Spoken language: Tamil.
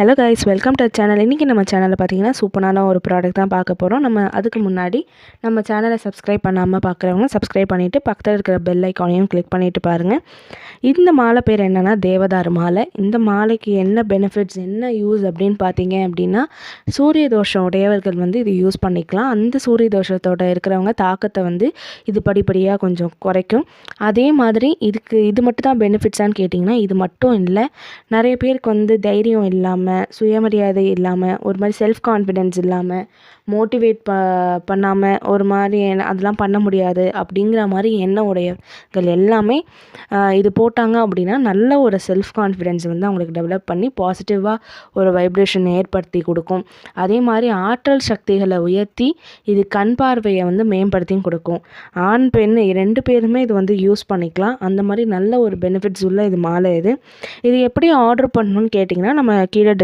Hello guys welcome to channel இன்றைக்கி நம்ம சேனலில் பார்த்தீங்கன்னா சூப்பரான ஒரு ப்ராடக்ட் தான் பார்க்க போகிறோம் நம்ம அதுக்கு முன்னாடி நம்ம சேனலை சப்ஸ்கிரைப் பண்ணாமல் பார்க்குறவங்க சப்ஸ்கிரைப் பண்ணிவிட்டு பக்கத்தில் இருக்கிற பெல் ஐக்கானையும் கிளிக் பண்ணிவிட்டு பாருங்கள் இந்த மாலை பேர் என்னென்னா தேவதாரு மாலை. இந்த மாலைக்கு என்ன பெனிஃபிட்ஸ் என்ன யூஸ் அப்படின்னு பார்த்தீங்க அப்படின்னா சூரிய தோஷம் உடையவர்கள் வந்து இது யூஸ் பண்ணிக்கலாம். அந்த சூரிய தோஷத்தோட இருக்கிறவங்க தாக்கத்தை வந்து இது படிப்படியாக கொஞ்சம் குறைக்கும். அதே மாதிரி இதுக்கு இது மட்டும் தான் பெனிஃபிட்ஸான்னு கேட்டிங்கன்னா இது மட்டும் இல்லை. நிறைய பேருக்கு வந்து தைரியம் இல்லாமல் சுயமரியாதை இல்லாமல் ஒரு மாதிரி செல்ஃப் கான்ஃபிடென்ஸ் இல்லாமல் மோட்டிவேட் ப பண்ணாமல் ஒரு மாதிரி அதெல்லாம் பண்ண முடியாது அப்படிங்கிற மாதிரி எண்ண உடையவர்கள் எல்லாமே இது போட்டாங்க அப்படின்னா நல்ல ஒரு செல்ஃப் கான்ஃபிடென்ஸ் வந்து அவங்களுக்கு டெவலப் பண்ணி பாசிட்டிவாக ஒரு வைப்ரேஷன் ஏற்படுத்தி கொடுக்கும். அதே மாதிரி ஆற்றல் சக்திகளை உயர்த்தி இது கண் பார்வையை வந்து மேம்படுத்தியும் கொடுக்கும். ஆண் பெண் ரெண்டு பேருமே இது வந்து யூஸ் பண்ணிக்கலாம். அந்த மாதிரி நல்ல ஒரு பெனிஃபிட்ஸ் உள்ள இது மாலை இது. இது எப்படி ஆர்டர் பண்ணணும்னு கேட்டிங்கன்னா நம்ம கீழே